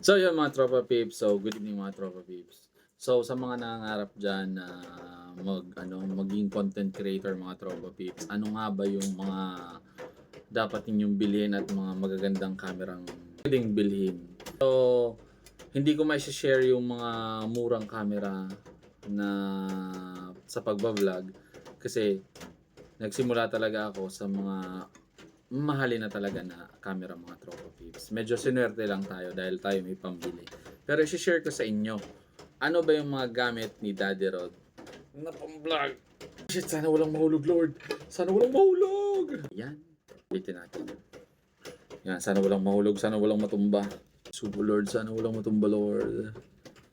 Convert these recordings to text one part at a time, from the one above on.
So yun mga tropa peeps. So good evening mga tropa peeps. So sa mga nangangarap dyan na mag, ano, maging content creator mga tropa peeps, ano nga ba yung mga dapat ninyong bilhin at mga magagandang kamerang pwedeng bilhin? So hindi ko may share yung mga murang camera na sa pagbablog kasi nagsimula talaga ako sa mga mahalin na talaga na camera mga tropa peeps. Medyo sinuwerte lang tayo dahil tayo may pambili. Pero i-share ko sa inyo, ano ba yung mga gamit ni Daddy Rod na pang-vlog? Shit, sana walang mahulog, Lord. Sana walang mahulog. Yan, ulitin natin. Yan, sana walang mahulog, sana walang matumba. Subo, Lord, sana walang matumba, Lord.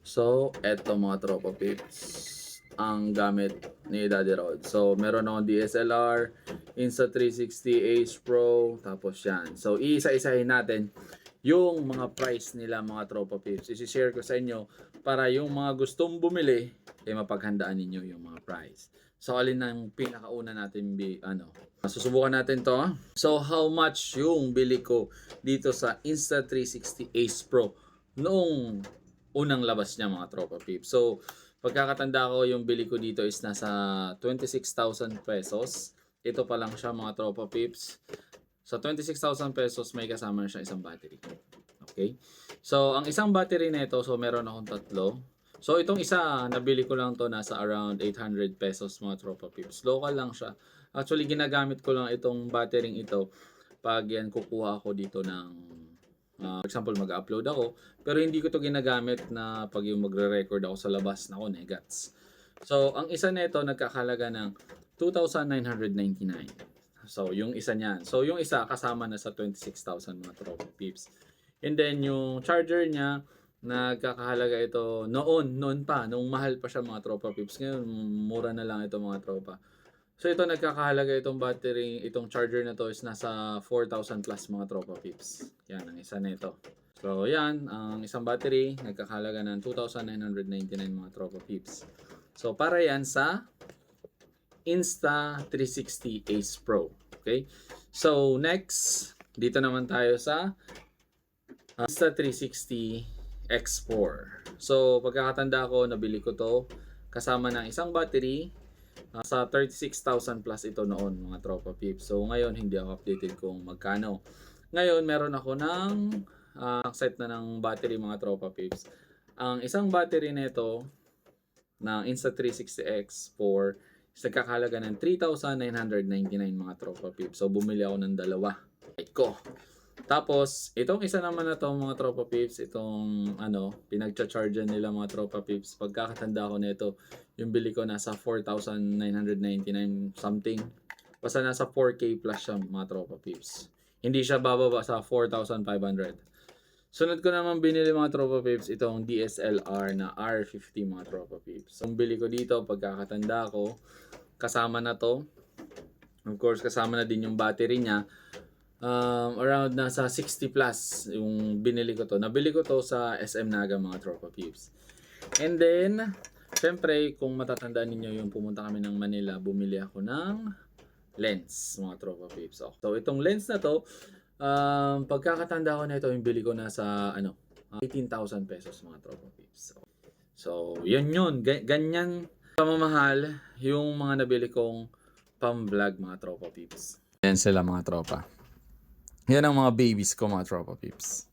So, eto mga tropa peeps ang gamit ni Daddy Rod. So, meron akong DSLR, Insta360 Ace Pro, tapos yan. So, iisa-isahin natin yung mga price nila mga tropa peeps. Isi-share ko sa inyo para yung mga gustong bumili, eh mapaghandaan ninyo yung mga price. So, alin ang pinakauna natin bi ano? Susubukan natin to. So, how much yung bili ko dito sa Insta360 Ace Pro noong unang labas niya mga tropa peeps. So, pagkakatanda ko yung bili ko dito is nasa 26,000 pesos. Ito pa lang siya mga tropa peeps. Sa 26,000 pesos may kasama na siya isang battery. Okay? So, ang isang battery nito, so meron akong tatlo. So, itong isa, nabili ko lang to nasa around 800 pesos mga tropa peeps. Local lang siya. Actually, ginagamit ko lang itong battery ito pag yan kukuha ako dito ng For example, mag-upload ako, pero hindi ko to ginagamit na pag yung magre-record ako sa labas na ako, negats. So, ang isa nito nagkakalaga ng 2,999. So, yung isa niyan. So, yung isa kasama na sa 26,000 mga tropa peeps. And then, yung charger niya, nagkakahalaga ito noon, noon pa, nung mahal pa siya mga tropa peeps. Ngayon, mura na lang ito mga tropa. So, ito nagkakahalaga itong battery, itong charger na to is nasa 4,000 plus mga tropa peeps. Yan, ang isa nito. So, yan, ang isang battery, nagkakahalaga ng 2,999 mga tropa peeps. So, para yan sa Insta360 Ace Pro. Okay? So, next, dito naman tayo sa uh, Insta360 X4. So, pagkakatanda ko, nabili ko to kasama ng isang battery, Uh, sa 36,000 plus ito noon mga tropa peeps. So ngayon hindi ako updated kung magkano. Ngayon meron ako ng uh, set na ng battery mga tropa peeps. Ang isang battery nito ng Insta360X4 is nagkakahalaga ng 3,999 mga tropa peeps. So bumili ako ng dalawa. Iko. Tapos, itong isa naman na to mga tropa peeps, itong ano, pinagcha-charge nila mga tropa peeps. Pagkakatanda ko nito, yung bili ko nasa 4,999 something. Basta nasa 4K plus siya mga tropa peeps. Hindi siya bababa sa 4,500. Sunod ko naman binili mga tropa peeps itong DSLR na R50 mga tropa peeps. Ang bili ko dito pagkakatanda ko, kasama na to. Of course, kasama na din yung battery niya um, around nasa 60 plus yung binili ko to. Nabili ko to sa SM Naga mga tropa peeps. And then, syempre, kung matatandaan ninyo yung pumunta kami ng Manila, bumili ako ng lens mga tropa peeps. So, so itong lens na to, um, pagkakatanda ko na ito, yung bili ko na sa ano, uh, 18,000 pesos mga tropa peeps. So, so yun yun. Ga- ganyan pamamahal yung mga nabili kong pam-vlog mga tropa peeps. Yan sila mga tropa. Yan ang mga babies ko mga tropa peeps.